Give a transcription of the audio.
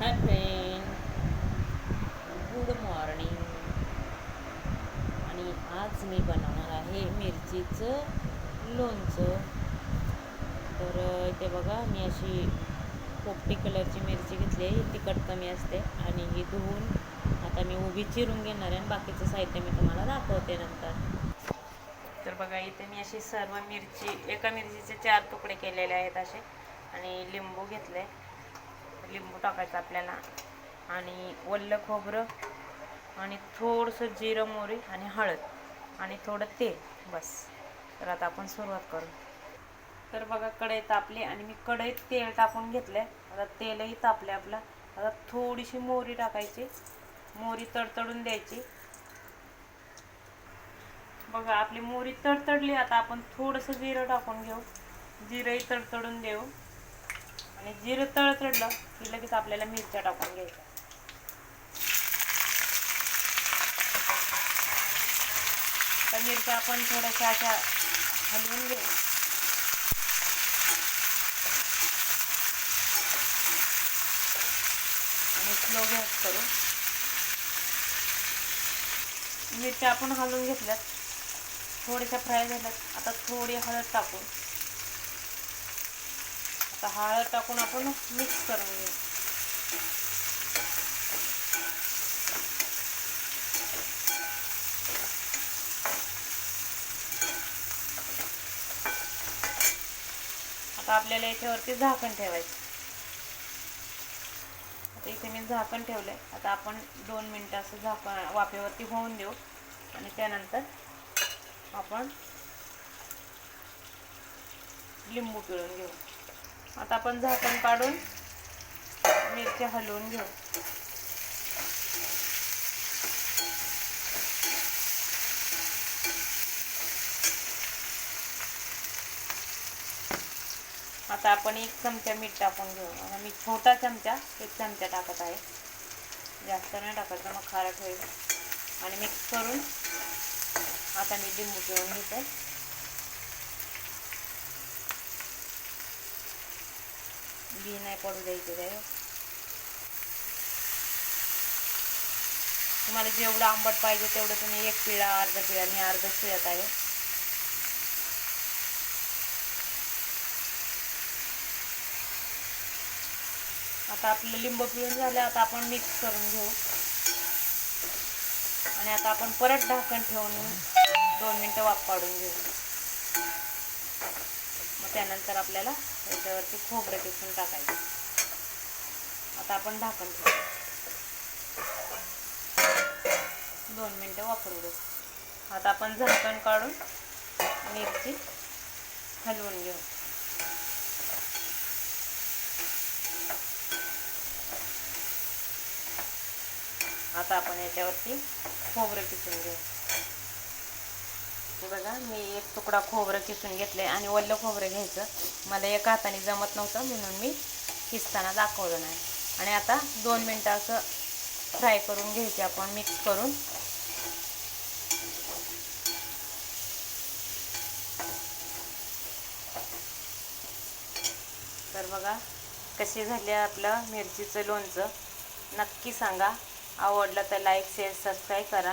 Hi friend good morning आणि आज मी बनवणार आहे मिरचीचं लोणचं. तर इथे बघा मी अशी पोपटी कलरची मिरची घेतली आहे. ही तिखट कमी असते आणि ही धुवून आता मी उभी चिरून घेणार आहे आणि बाकीचं साहित्य मी तुम्हाला दाखवते नंतर. तर बघा इथे मी अशी सर्व मिरची एका मिरचीचे चार तुकडे केलेले आहेत असे. आणि लिंबू घेतले. लिंबू टाकायचं आपल्याला. आणि वल्लं खोबरं आणि थोडंसं जिरं मोरी आणि हळद आणि थोडं तेल बस. तर आता आपण सुरुवात करू. तर बघा कढई तापली आणि मी कढईत तेल टाकून घेतलंय. आता तेलही तापले आपलं. आता थोडीशी मोहरी टाकायची. मोहरी तडतडून द्यायची. बघा आपली मोहरी तडतडली. आता आपण थोडंसं जिरं टाकून घेऊ. जिरंही तडतडून देऊ. आणि जिरं तडतडलं की लगेच आपल्याला मिरच्या टाकून घ्यायच्या. तर मिरच्या आपण थोड्याशा अशा हलवून घेऊ. आणि स्लो गॅस करू. मिरच्या आपण हलवून घेतल्यात. थोड्याशा फ्राय झाल्यात. आता थोडी हळद टाकून आता हळद टाकून आपण मिक्स करून घेऊ आता आपल्याला याच्यावरती झाकण ठेवायचं. आता इथे मी झाकण ठेवलंय. आता आपण दोन मिनटं असं झाकण वाफेवरती होऊन देऊ. आणि त्यानंतर आपण लिंबू पिळून घेऊ. आता आपण झाकण काढून मिरच्या हलवून घेऊ. आता आपण एक चमचा मीठ टाकून घेऊ. आता मी छोटा चमचा एक चमचा टाकत आहे. जास्त नाही टाकायचं मग खारट होईल. आणि मिक्स करून आता मी लिंबू पिळून घेते. बी नाही पडू द्यायचे काय तुम्हाला जेवढं आंबट पाहिजे तेवढं तुम्ही एक पिळा अर्धा पिळा मी अर्धा पिळत आहे. आता आपलं लिंबू पिळून झालं आता आपण मिक्स करून घेऊ. आणि आता आपण परत ढाकण ठेवून दोन मिनटं वाफ पाडून घेऊ. त्यानंतर आपल्याला याच्यावरती खोबरं किसून टाकायचं. आता आपण ढाकण ठेवू. दोन मिनटं वापरू देऊ आता आपण झाकण काढून मिरची हलवून घेऊ. आता आपण याच्यावरती खोबरं किसून घेऊ. बघा मी एक तुकडा खोबरं किसून घेतले आणि वल्लं खोबरं घ्यायचं. मला एका हाताने जमत नव्हतं म्हणून मी किसताना दाखवलं नाही. आणि आता दोन मिनटं असं फ्राय करून घ्यायचे आपण मिक्स करून. तर बघा कशी झाली आपलं मिरचीचं लोणचं. नक्की सांगा. आवडलं तर लाईक शेअर सबस्क्राईब करा.